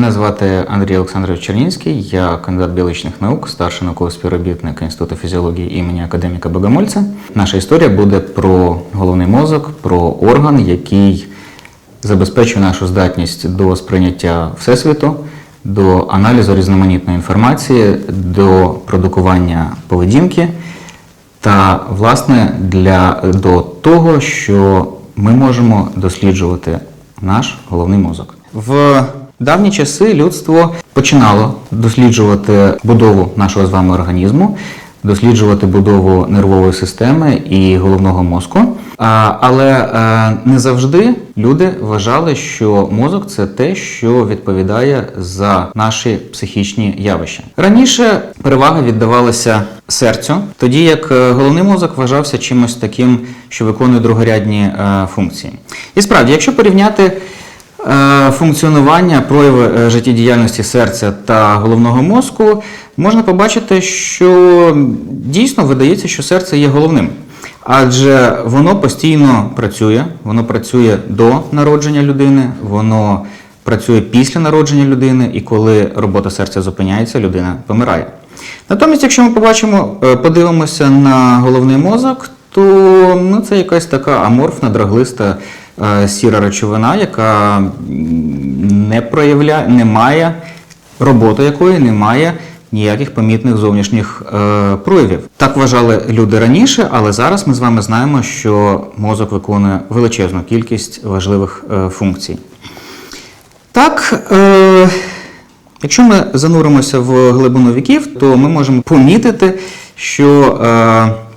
Мене звати Андрій Олександрович Чернінський, я кандидат біологічних наук, старший науковий співробітник Інституту фізіології імені академіка Богомольця. Наша історія буде про головний мозок, про орган, який забезпечує нашу здатність до сприйняття всесвіту, до аналізу різноманітної інформації, до продукування поведінки та, власне, для, до того, що ми можемо досліджувати наш головний мозок. В давні часи людство починало досліджувати будову нашого з вами організму, досліджувати будову нервової системи і головного мозку. Але е, не завжди люди вважали, що мозок це те, що відповідає за наші психічні явища. Раніше перевага віддавалася серцю, тоді як е, головний мозок вважався чимось таким, що виконує другорядні е, функції. І справді, якщо порівняти функціонування, прояви е, життєдіяльності серця та головного мозку, можна побачити, що дійсно видається, що серце є головним. Адже воно постійно працює, воно працює до народження людини, воно працює після народження людини, і коли робота серця зупиняється, людина помирає. Натомість, якщо ми побачимо, е, подивимося на головний мозок, то ну, це якась така аморфна, драглиста е, сіра речовина, яка не проявляє, не має роботи якої немає ніяких помітних зовнішніх е, проявів. Так вважали люди раніше, але зараз ми з вами знаємо, що мозок виконує величезну кількість важливих е, функцій. Так, е, якщо ми зануримося в глибину віків, то ми можемо помітити, що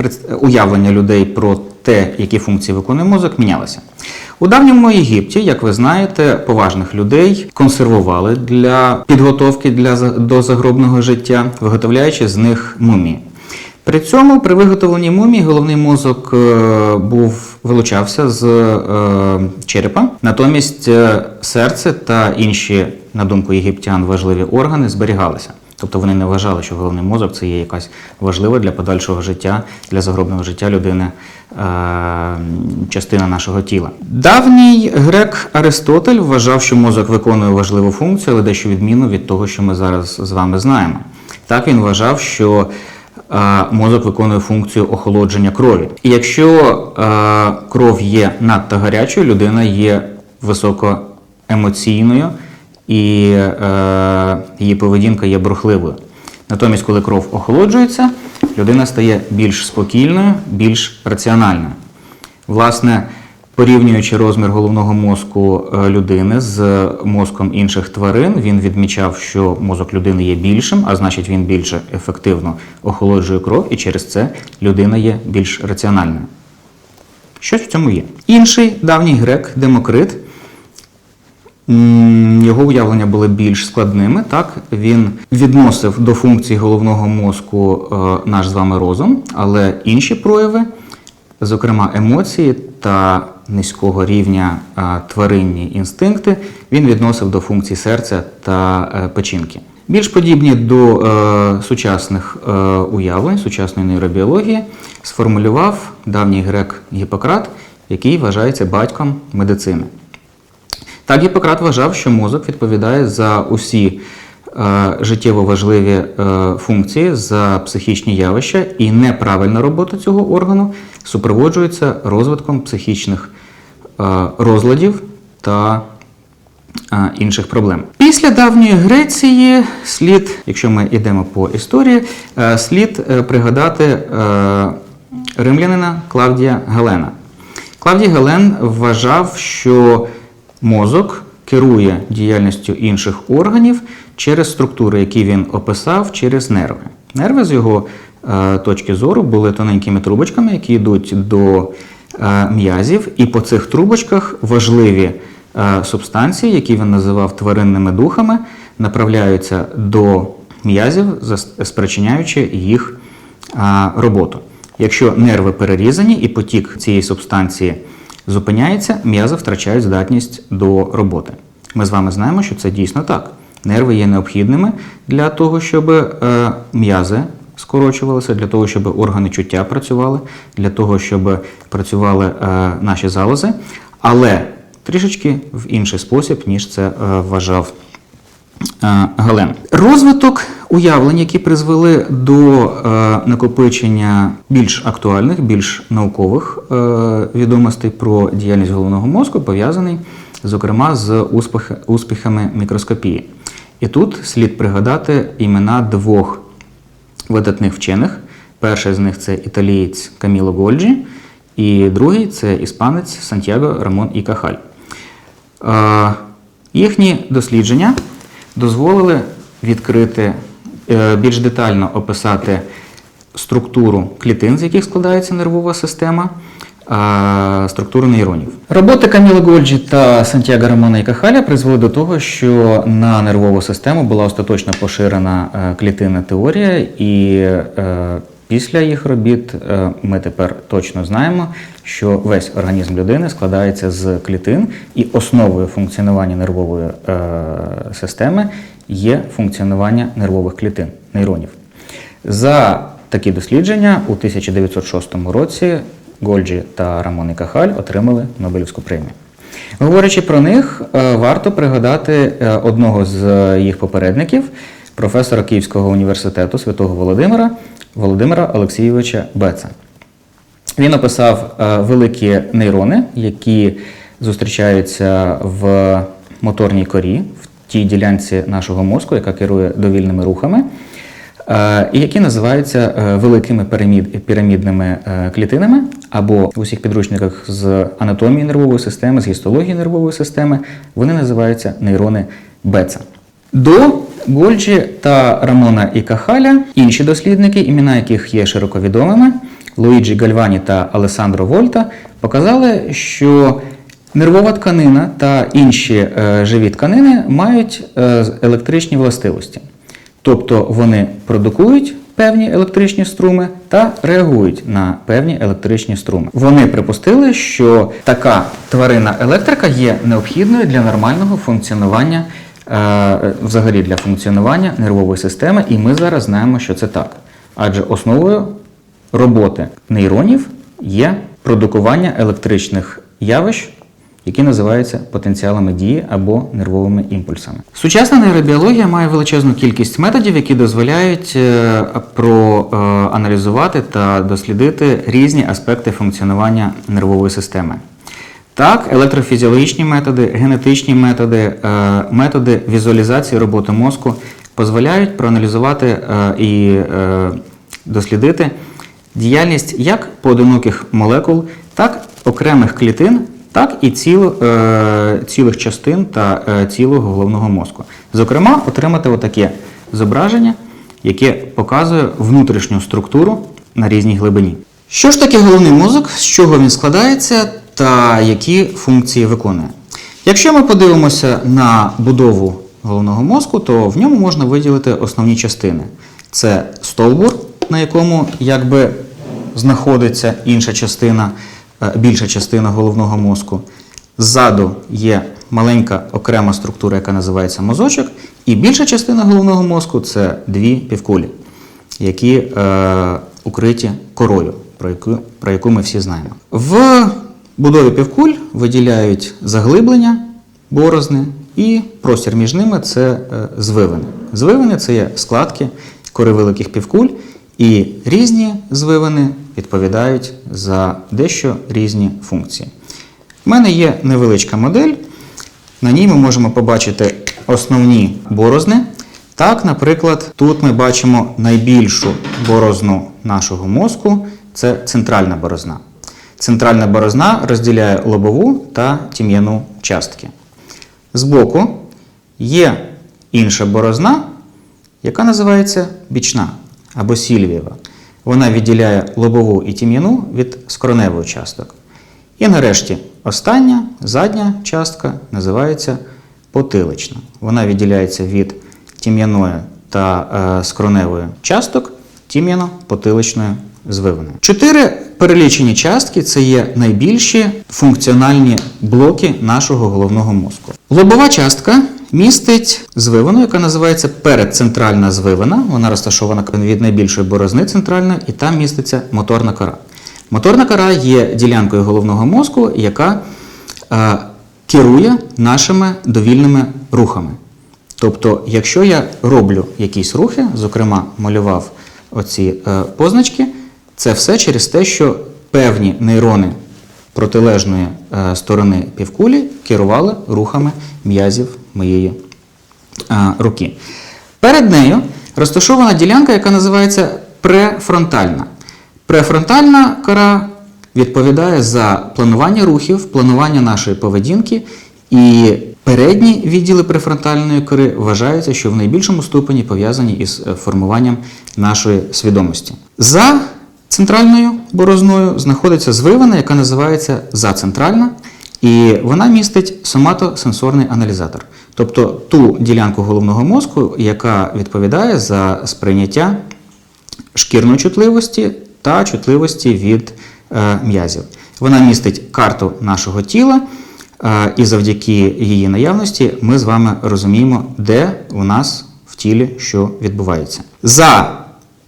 е, уявлення людей про те, які функції виконує мозок, мінялося. У давньому Єгипті, як ви знаєте, поважних людей консервували для підготовки для, до загробного життя, виготовляючи з них мумії. При цьому при виготовленні мумії головний мозок е, був вилучався з е, черепа, натомість е, серце та інші, на думку єгиптян, важливі органи зберігалися. Тобто вони не вважали, що головний мозок це є якась важлива для подальшого життя, для загробного життя людини е, частина нашого тіла. Давній грек Аристотель вважав, що мозок виконує важливу функцію, але дещо відмінну від того, що ми зараз з вами знаємо. Так він вважав, що е, мозок виконує функцію охолодження крові. І якщо е, кров є надто гарячою, людина є високоемоційною і е, її поведінка є брухливою. Натомість, коли кров охолоджується, людина стає більш спокійною, більш раціональною. Власне, порівнюючи розмір головного мозку е, людини з мозком інших тварин, він відмічав, що мозок людини є більшим, а значить він більше ефективно охолоджує кров, і через це людина є більш раціональною. Щось в цьому є. Інший давній грек Демокрит Його уявлення були більш складними. Так він відносив до функцій головного мозку е, наш з вами розум, але інші прояви, зокрема емоції та низького рівня е, тваринні інстинкти, він відносив до функцій серця та е, печінки. Більш подібні до е, сучасних е, уявлень, сучасної нейробіології, сформулював давній грек Гіппократ, який вважається батьком медицини. Так, Гіппократ вважав, що мозок відповідає за усі е, життєво важливі е, функції, за психічні явища, і неправильна робота цього органу супроводжується розвитком психічних е, розладів та е, інших проблем. Після давньої Греції слід, якщо ми йдемо по історії, е, слід е, пригадати е, римлянина Клавдія Галена. Клавдій Гален вважав, що мозок керує діяльністю інших органів через структури, які він описав, через нерви. Нерви з його е, точки зору були тоненькими трубочками, які йдуть до е, м'язів, і по цих трубочках важливі е, субстанції, які він називав тваринними духами, направляються до м'язів, спричиняючи їх роботу. Якщо нерви перерізані і потік цієї субстанції зупиняється, м'язи втрачають здатність до роботи. Ми з вами знаємо, що це дійсно так. Нерви є необхідними для того, щоб е, м'язи скорочувалися, для того, щоб органи чуття працювали, для того, щоб працювали е, наші залози. Але трішечки в інший спосіб, ніж це е, вважав Гален. Розвиток уявлень, які призвели до е, накопичення більш актуальних, більш наукових е, відомостей про діяльність головного мозку, пов'язаний, зокрема, з успіх, успіхами мікроскопії. І тут слід пригадати імена двох видатних вчених. Перший з них це італієць Каміло Гольджі, і другий це іспанець Сантьяго Рамон і Кахаль. Е, Їхні дослідження дозволили відкрити, е, більш детально описати структуру клітин, з яких складається нервова система, структуру нейронів. Роботи Каміло Гольджі та Сантьяго Романа і Кахаля призвели до того, що на нервову систему була остаточно поширена е, клітинна теорія, і е, після їх робіт е, ми тепер точно знаємо, що весь організм людини складається з клітин, і основою функціонування нервової е, системи є функціонування нервових клітин, нейронів. За такі дослідження у 1906 році Гольджі та Рамон і Кахаль отримали Нобелівську премію. Говорячи про них, е, варто пригадати одного з їх попередників, професора Київського університету Святого Володимира Володимира Олексійовича Беца. Він описав е, великі нейрони, які зустрічаються в моторній корі, в тій ділянці нашого мозку, яка керує довільними рухами, е, і які називаються е, великими пірамідними клітинами, або в усіх підручниках з анатомії нервової системи, з гістології нервової системи, вони називаються нейрони Беца. До Гольджі та Рамона і Кахаля інші дослідники, імена яких є широко відомими, Луїджі Гальвані та Алесандро Вольта, показали, що нервова тканина та інші е, живі тканини мають е, електричні властивості. Тобто вони продукують певні електричні струми та реагують на певні електричні струми. Вони припустили, що така тварина електрика є необхідною для нормального функціонування, взагалі для функціонування нервової системи, і ми зараз знаємо, що це так. Адже основою роботи нейронів є продукування електричних явищ, які називаються потенціалами дії або нервовими імпульсами. Сучасна нейробіологія має величезну кількість методів, які дозволяють е, проаналізувати та дослідити різні аспекти функціонування нервової системи. Так, електрофізіологічні методи, генетичні методи, е, методи візуалізації роботи мозку дозволяють проаналізувати е, і е, дослідити діяльність як поодиноких молекул, так окремих клітин, так і ціло, е, цілих частин та цілого головного мозку. Зокрема, отримати отаке зображення, яке показує внутрішню структуру на різній глибині. Що ж таке головний мозок, з чого він складається та які функції виконує? Якщо ми подивимося на будову головного мозку, то в ньому можна виділити основні частини. Це стовбур, на якому якби знаходиться інша частина, е, більша частина головного мозку. Ззаду є маленька окрема структура, яка називається мозочок, і більша частина головного мозку це дві півкулі, які е, укриті корою, про яку, про яку ми всі знаємо. В будові півкуль виділяють заглиблення, борозни, і простір між ними це е, звивини. Звивини це є складки кори великих півкуль, і різні звивини відповідають за дещо різні функції. У мене є невеличка модель. На ній ми можемо побачити основні борозни. Так, наприклад, тут ми бачимо найбільшу борозну нашого мозку це центральна борозна. Центральна борозна розділяє лобову та тім'яну частки. Збоку є інша борозна, яка називається бічна або сільвієва. Вона відділяє лобову і тім'яну від скроневої часток. І нарешті остання задня частка називається потилична. Вона відділяється від тім'яної та е, скроневої часток тім'яно-потиличною звивиною. Чотири перелічені частки це є найбільші функціональні блоки нашого головного мозку. Лобова частка містить звивину, яка називається передцентральна звивина. Вона розташована від найбільшої борозни центральної, і там міститься моторна кора. Моторна кора є ділянкою головного мозку, яка е, керує нашими довільними рухами. Тобто, якщо я роблю якісь рухи, зокрема малював оці е, позначки, це все через те, що певні нейрони протилежної е, сторони півкулі керували рухами м'язів моєї е, руки. Перед нею розташована ділянка, яка називається префронтальна. Префронтальна кора відповідає за планування рухів, планування нашої поведінки, і передні відділи префронтальної кори вважаються, що в найбільшому ступені пов'язані із е, формуванням нашої свідомості. За центральною борозною знаходиться звивина, яка називається зацентральна, і вона містить соматосенсорний аналізатор, тобто ту ділянку головного мозку, яка відповідає за сприйняття шкірної чутливості та чутливості від е, м'язів. Вона містить карту нашого тіла, е, і завдяки її наявності ми з вами розуміємо, де у нас в тілі що відбувається. За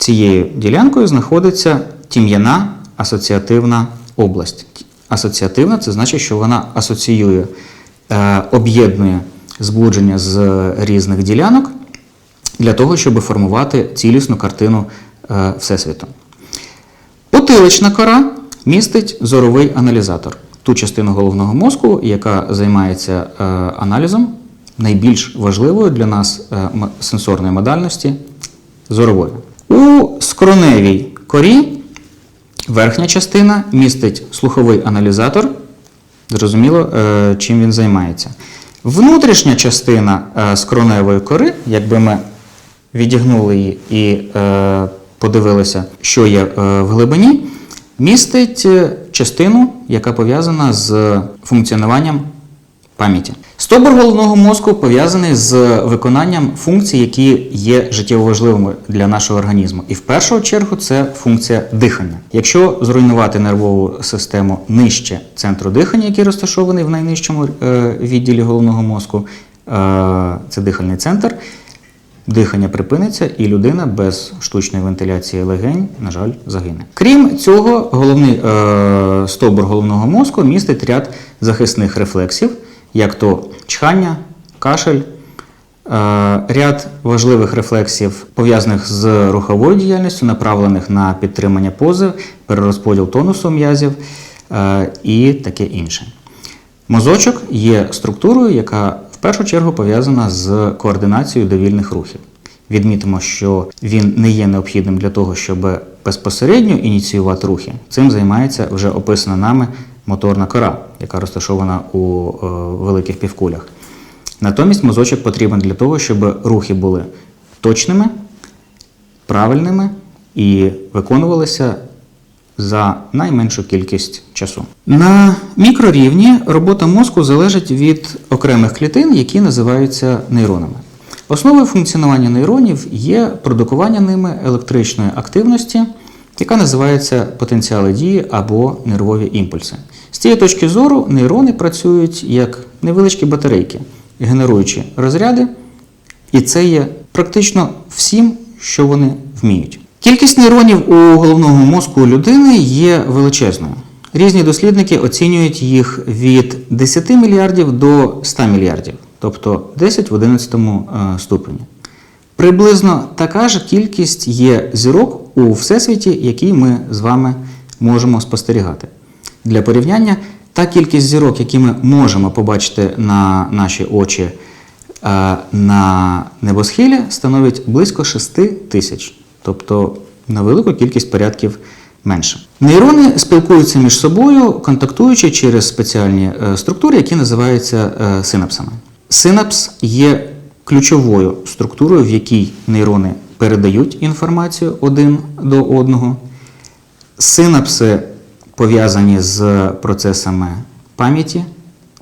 цією ділянкою знаходиться тім'яна асоціативна область. Асоціативна це значить, що вона асоціює, е, об'єднує збудження з різних ділянок для того, щоб формувати цілісну картину е, Всесвіту. Потилична кора містить зоровий аналізатор, ту частину головного мозку, яка займається е, аналізом найбільш важливою для нас сенсорної модальності зорової. У скроневій корі верхня частина містить слуховий аналізатор. Зрозуміло, е, чим він займається. Внутрішня частина е, скроневої кори, якби ми відігнули її і е, подивилися, що є в глибині, містить частину, яка пов'язана з функціонуванням пам'яті. Стовбур головного мозку пов'язаний з виконанням функцій, які є життєво важливими для нашого організму. І в першу чергу це функція дихання. Якщо зруйнувати нервову систему нижче центру дихання, який розташований в найнижчому е, відділі головного мозку, е, це дихальний центр. Дихання припиниться, і людина без штучної вентиляції легень, на жаль, загине. Крім цього, головний е, стовбур головного мозку містить ряд захисних рефлексів, як то чхання, кашель, е, ряд важливих рефлексів, пов'язаних з руховою діяльністю, направлених на підтримання пози, перерозподіл тонусу м'язів е, і таке інше. Мозочок є структурою, яка в першу чергу пов'язана з координацією довільних рухів. Відмітимо, що він не є необхідним для того, щоб безпосередньо ініціювати рухи. Цим займається вже описана нами моторна кора, яка розташована у е, великих півкулях. Натомість мозочок потрібен для того, щоб рухи були точними, правильними і виконувалися за найменшу кількість часу. На мікрорівні робота мозку залежить від окремих клітин, які називаються нейронами. Основою функціонування нейронів є продукування ними електричної активності, яка називається потенціали дії або нервові імпульси. З цієї точки зору нейрони працюють як невеличкі батарейки, генеруючи розряди, і це є практично всім, що вони вміють. Кількість нейронів у головному мозку людини є величезною. Різні дослідники оцінюють їх від 10 мільярдів до 100 мільярдів, тобто 10 в 11 е, ступені. Приблизно така ж кількість є зірок у всесвіті, який ми з вами можемо спостерігати. Для порівняння, та кількість зірок, які ми можемо побачити на наші очі е, на небосхилі, становить близько 6 тисяч, тобто на велику кількість порядків менше. Нейрони спілкуються між собою, контактуючи через спеціальні е, структури, які називаються е, синапсами. Синапс є ключовою структурою, в якій нейрони передають інформацію один до одного. Синапси пов'язані з процесами пам'яті,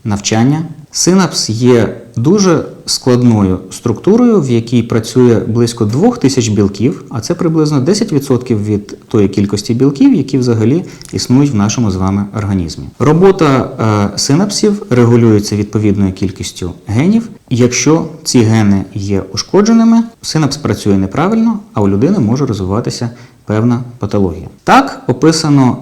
навчання. Синапс є дуже складною структурою, в якій працює близько 2000 білків, а це приблизно 10% від тої кількості білків, які взагалі існують в нашому з вами організмі. Робота е, синапсів регулюється відповідною кількістю генів. Якщо ці гени є ушкодженими, синапс працює неправильно, а у людини може розвиватися певна патологія. Так описано.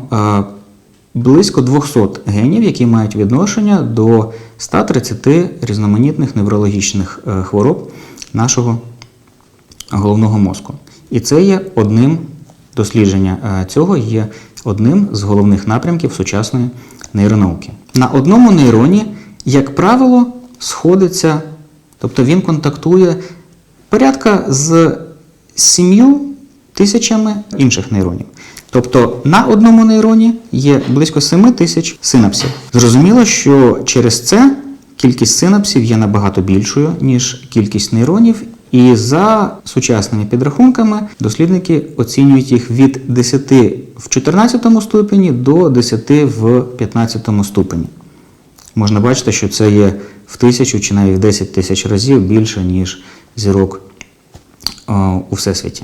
Близько 200 генів, які мають відношення до 130 різноманітних неврологічних е, хвороб нашого головного мозку. І це є одним дослідження е, цього є одним з головних напрямків сучасної нейронауки. На одному нейроні, як правило, сходиться, тобто він контактує порядка з сім'ю тисячами інших нейронів. Тобто на одному нейроні є близько 7 тисяч синапсів. Зрозуміло, що через це кількість синапсів є набагато більшою, ніж кількість нейронів, і за сучасними підрахунками дослідники оцінюють їх від 10 в 14 ступені до 10 в 15 ступені. Можна бачити, що це є в тисячу чи навіть в 10 тисяч разів більше, ніж зірок е, у всесвіті.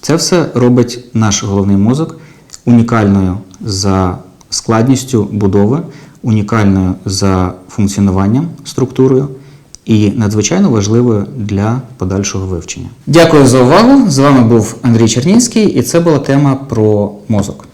Це все робить наш головний мозок унікальною за складністю будови, унікальною за функціонуванням структурою і надзвичайно важливою для подальшого вивчення. Дякую за увагу. З вами був Андрій Чернінський, і це була тема про мозок.